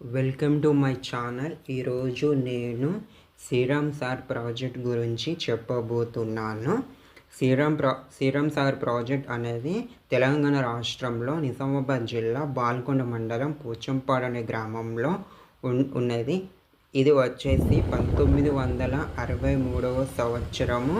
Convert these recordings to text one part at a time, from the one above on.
Welcome to my channel ఈరోజు నేను Sriram sir project గురించి చెప్పబోతున్నాను. శ్రీరామ్ ప్రా శ్రీరామ్ సార్ ప్రాజెక్ట్ అనేది తెలంగాణ రాష్ట్రంలో నిజామాబాద్ జిల్లా బాల్కొండ మండలం పోచంపాడు అనే గ్రామంలో ఉన్నది. ఇది వచ్చేసి పంతొమ్మిది వందల అరవై మూడవ సంవత్సరము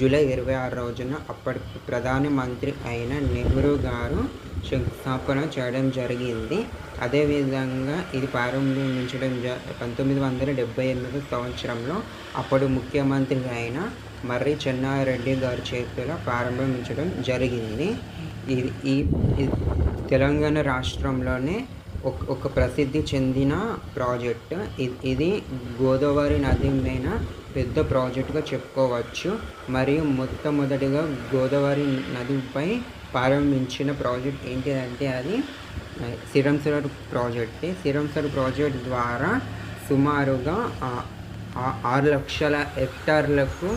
జూలై ఇరవై ఆరు రోజున అప్పటి ప్రధాన మంత్రి అయిన నెహ్రూ గారు శంకుస్థాపన చేయడం జరిగింది. అదేవిధంగా ఇది ప్రారంభించడం జ పంతొమ్మిది వందల డెబ్బై ఎనిమిది సంవత్సరంలో అప్పుడు ముఖ్యమంత్రి అయిన మర్రి చెన్నారెడ్డి గారి చేతిలో ప్రారంభించడం జరిగింది. ఇది ఈ తెలంగాణ రాష్ట్రంలోనే ఒక ఒక ప్రసిద్ధి చెందిన ప్రాజెక్ట్. ఇది గోదావరి నది మీద పెద్ద ప్రాజెక్టుగా చెప్పుకోవచ్చు. మరియు మొట్టమొదటిగా గోదావరి నదిపై ప్రారంభించిన ప్రాజెక్ట్ ఏంటిదంటే అది సిరంసర్ ప్రాజెక్ట్. సిరంసర్ ప్రాజెక్ట్ ద్వారా సుమారుగా ఆరు లక్షల హెక్టార్లకు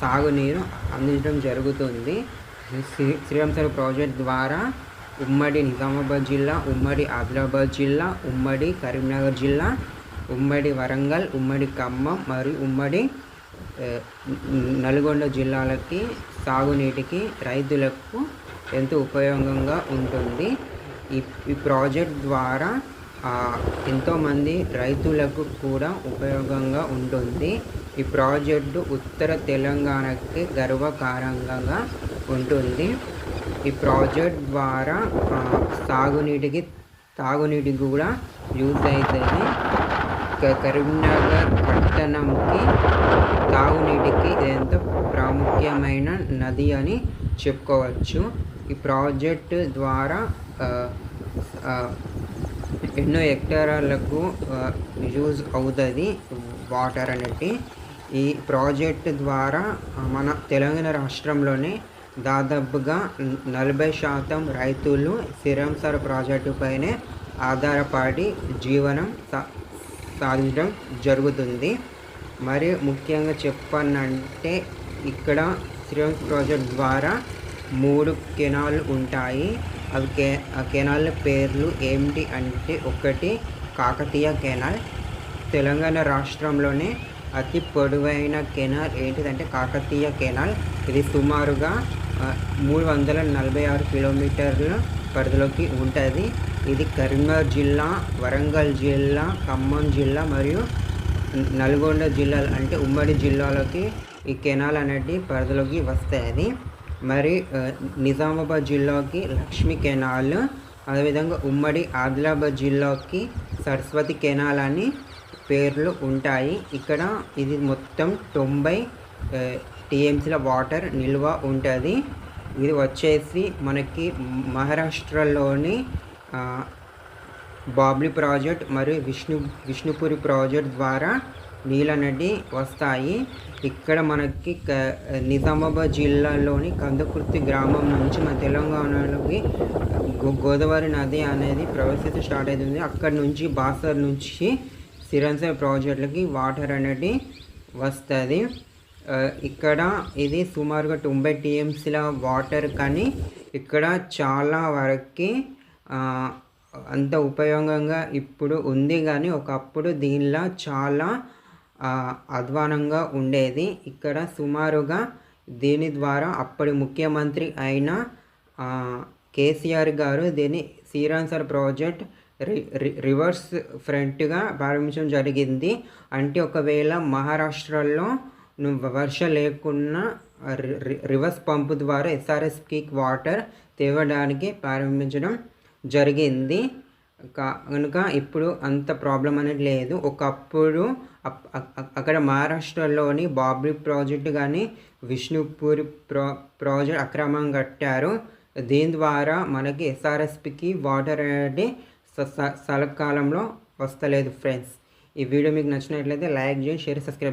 సాగునీరు అందించడం జరుగుతుంది. శ్రీ శ్రీరంసర్ ప్రాజెక్ట్ ద్వారా ఉమ్మడి నిజామాబాద్ జిల్లా ఉమ్మడి ఆదిలాబాద్ జిల్లా ఉమ్మడి కరీంనగర్ జిల్లా ఉమ్మడి వరంగల్ ఉమ్మడి ఖమ్మం మరియు ఉమ్మడి నల్గొండ జిల్లాలకి సాగునీటికి రైతులకు ఎంతో ఉపయోగంగా ఉంటుంది. ఈ ఈ ప్రాజెక్ట్ ద్వారా ఎంతోమంది రైతులకు కూడా ఉపయోగంగా ఉంటుంది. ఈ ప్రాజెక్టు ఉత్తర తెలంగాణకి గర్వకారంగా ఉంటుంది. ఈ ప్రాజెక్ట్ ద్వారా సాగునీటికి తాగునీటికి కూడా యూజ్ అవుతుంది. కరీంనగర్ పట్టణంకి తాగునీటికి ఎంతో ప్రాముఖ్యమైన నది అని చెప్పుకోవచ్చు. ఈ ప్రాజెక్ట్ ద్వారా ఎన్నో హెక్టారాలకు యూజ్ అవుతుంది వాటర్ అనేది. ఈ ప్రాజెక్ట్ ద్వారా మన తెలంగాణ రాష్ట్రంలోనే దాదాపుగా నలభై శాతం రైతులు సిరంసర్ ప్రాజెక్టు పైనే ఆధారపడి జీవనం సా సాధించడం జరుగుతుంది. మరి ముఖ్యంగా చెప్పాలంటే ఇక్కడ శ్రీరామ్ ప్రాజెక్ట్ ద్వారా మూడు కెనాల్ ఉంటాయి. అవి కె ఆ కెనాల్ పేర్లు ఏమిటి అంటే ఒకటి కాకతీయ కెనాల్. తెలంగాణ రాష్ట్రంలోనే అతి పొడవైన కెనాల్ ఏంటిదంటే కాకతీయ కెనాల్. ఇది సుమారుగా మూడు వందల నలభై ఆరు కిలోమీటర్ల పరిధిలోకి ఉంటుంది. ఇది కరీంనగర్ జిల్లా వరంగల్ జిల్లా ఖమ్మం జిల్లా మరియు నల్గొండ జిల్లాలు అంటే ఉమ్మడి జిల్లాలోకి ఈ కెనాల్ అనేది పరిధిలోకి వస్తాయి. మరి నిజామాబాద్ జిల్లాకి లక్ష్మీ కెనాల్ అదేవిధంగా ఉమ్మడి ఆదిలాబాద్ జిల్లాకి సరస్వతి కెనాల్ అని పేర్లు ఉంటాయి. ఇక్కడ ఇది మొత్తం తొంభై టీఎంసీల వాటర్ నిల్వ ఉంటుంది. ఇది వచ్చేసి మనకి మహారాష్ట్రలోని బాబ్లీ ప్రాజెక్ట్ మరియు విష్ణు విష్ణుపురి ప్రాజెక్ట్ ద్వారా నీళ్ళు వస్తాయి. ఇక్కడ మనకి క- నిజామాబాద్ జిల్లాలోని కందకుర్తి గ్రామం నుంచి మన తెలంగాణలోకి గో- గోదావరి నది అనేది ప్రవేశించ స్టార్ట్ అవుతుంది. అక్కడ నుంచి బాసర్ నుంచి సిరంసర్ ప్రాజెక్టులకి వాటర్ అనేది వస్తుంది. ఇక్కడ ఇది సుమారుగా తొంభై టీఎంసీల వాటర్ కానీ ఇక్కడ చాలా వరకు అంత ఉపయోగంగా ఇప్పుడు ఉంది కానీ ఒకప్పుడు దీనిలో చాలా అధ్వానంగా ఉండేది. ఇక్కడ సుమారుగా దీని ద్వారా అప్పటి ముఖ్యమంత్రి అయిన కేసీఆర్ గారు దీన్ని శ్రీరాన్సర్ ప్రాజెక్ట్ రి- రివర్స్ ఫ్రంట్గా ప్రారంభించడం జరిగింది. అంటే ఒకవేళ మహారాష్ట్రలో నువ్వు వర్ష లేకున్నా రి- రివర్స్ పంపు ద్వారా ఎస్ఆర్ఎస్కి వాటర్ తేవడానికి ప్రారంభించడం జరిగింది. కా- కనుక ఇప్పుడు అంత ప్రాబ్లం అనేది లేదు. ఒకప్పుడు అక్కడ మహారాష్ట్రలోని బాబ్రీ ప్రాజెక్టు కానీ విష్ణుపూర్ ప్రా ప్రాజెక్ట్ అక్రమం కట్టారు. దీని ద్వారా మనకి ఎస్ఆర్ఎస్పికి వాటర్ అనేది స- స- సలకాలంలో వస్తలేదు ఫ్రెండ్స్. ఈ వీడియో మీకు నచ్చినట్లయితే లైక్ చేయండి షేర్ సబ్స్క్రైబ్